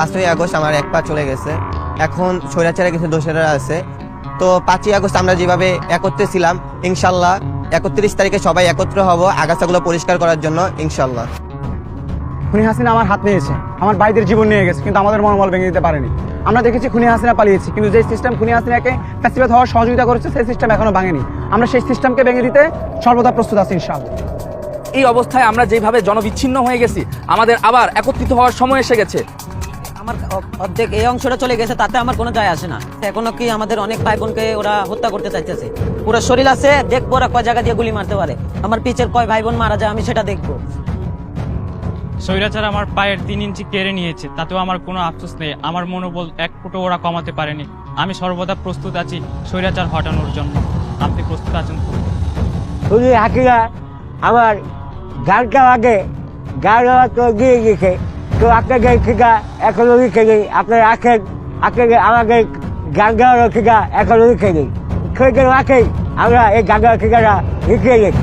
পাঁচই আগস্ট আমার এক পা চলে গেছে। এখন স্বৈরাচারে কিছু দোষেরা আছে। তো পাঁচই আগস্ট আমরা যেভাবে একত্রে ছিলাম ইনশাল্লাহ একত্রিশ তারিখে সবাই একত্র হব আগাছাগুলো পরিষ্কার করার জন্য ইনশাল্লাহ। খুনি হাসিনা আমার হাত নিয়েছে। আমার ভাইদের জীবন নিয়ে গেছে কিন্তু আমাদের মনোবল ভেঙে দিতে পারেনি। আমরা দেখেছি খুনি হাসিনা পালিয়েছি কিন্তু যে সিস্টেম খুনি হাসিনাকে ফ্যাসিবাদ হওয়ার সহযোগিতা করেছে সেই সিস্টেম এখনও ভাঙেনি। আমরা সেই সিস্টেমকে ভেঙে দিতে সর্বদা প্রস্তুত আছি ইনশাআল্লাহ। এই অবস্থায় আমরা যেভাবে জনবিচ্ছিন্ন হয়ে গেছি আমাদের আবার একত্রিত হওয়ার সময় এসে গেছে। আমার অর্ধেক এই অংশটা চলে গেছে তাতে আমার কোনো যায় আসে না। এখনও কি আমাদের অনেক ভাই বোনকে ওরা হত্যা করতে চাইতেছে। পুরো শরীর আছে দেখব ওরা কয় জায়গা দিয়ে গুলি মারতে পারে। আমার পিছের কয় ভাই বোন মারা যায় আমি সেটা দেখব। স্বৈরাচার আমার পায়ের তিন ইঞ্চি কেড়ে নিয়েছে তাতেও আমার কোনো আফসোস নেই। আমার মনোবল এক ফুটো ওরা কমাতে পারেনি। আমি সর্বদা প্রস্তুত আছি স্বৈরাচার হটানোর জন্য। আপনি প্রস্তুত আছেন? শুধু হাকিরা আমার গানটা আগে গান তো দিয়ে গেছে তো আপনাকে ঠিকা এখনও লিখে নেই। আপনার আখের আপনাদের আমাদের গান গাওয়ার থেকে এখনও লিখে নেই। খেয়ে রাখেন আমরা এই গান গাওয়ার ঠিকানা লিখে গেছি